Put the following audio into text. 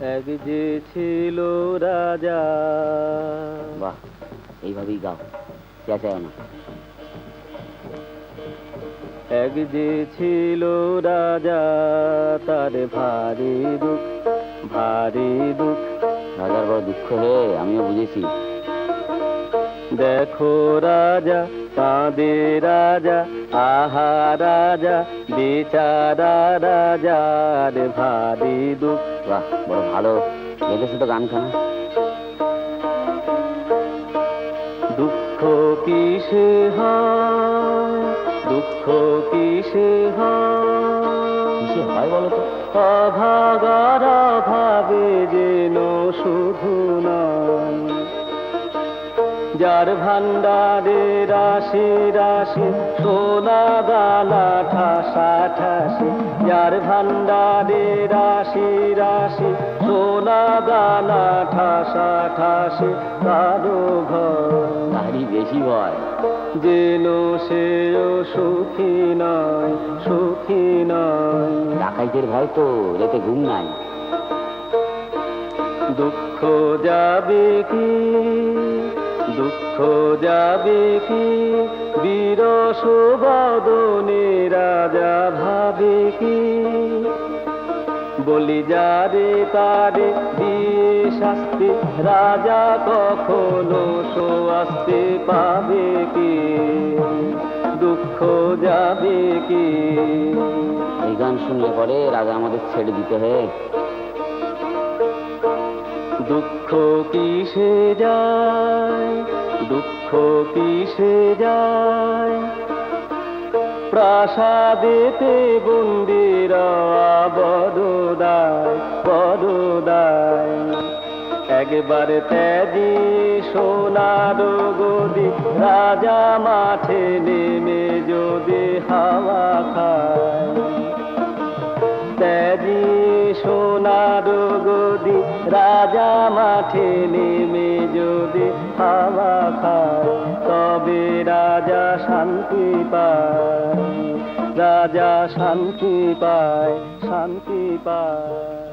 এক যে ছিল রাজা। বাহ এইভাবেই গাও চেঁচায় না। এক যে ছিল রাজা তার ভারী দুঃখ ভারী দুঃখ। রাজার বড় দুঃখ হে আমিও বুঝেছি। দেখো রাজা কাঁদে রাজা আহা রাজা বেচারা রাজার ভারী দুঃখ। বাহ বড় ভালো। গেতেছে তো গান খানা দুঃখ কিসে হয়? দুঃখ কিসে হয়? হয় বলো তো? অভাগার ভাবে যেন শুধু নয়। যার ভান্ডারে রাশি রাশি, সোনা গালা ঠাসা ঠাসি। যার ভান্ডারে রাশি রাশি, সোনা গালা ঠাসা ঠাসি। কারও ঘর বেশি ভয় যেন সেও সুখী নয় সুখী নয়। ডাকাইতের ভয় তো, রেতে ঘুম নাই। দুঃখ যাবে কি? দুঃখ যাবে কি? বীর সুবদনে রাজা ভাবে কি? বলি যারে তারে দিয়ে শাস্তি, রাজা কখনো সোয়াস্তে পাবে কি? দুঃখ যাবে কি? এই গান শুনলে পরে রাজা আমাদের ছেড়ে দিতে হয়। দুঃখ কিসে যায়? দুঃখ কিসে যায়? প্রাসাদেতে বন্দিরা বড়দায় বড়দায় একবার ত্যাজি সোনার গদি, রাজা মাঠে নেমে যদি হাওয়া খায়। ত্যাজি সোনার গদি রাজা মাঠে নেমে যদি হাওয়া খায়, তবে রাজা শান্তি পায়। রাজা শান্তি পায় শান্তি পায়।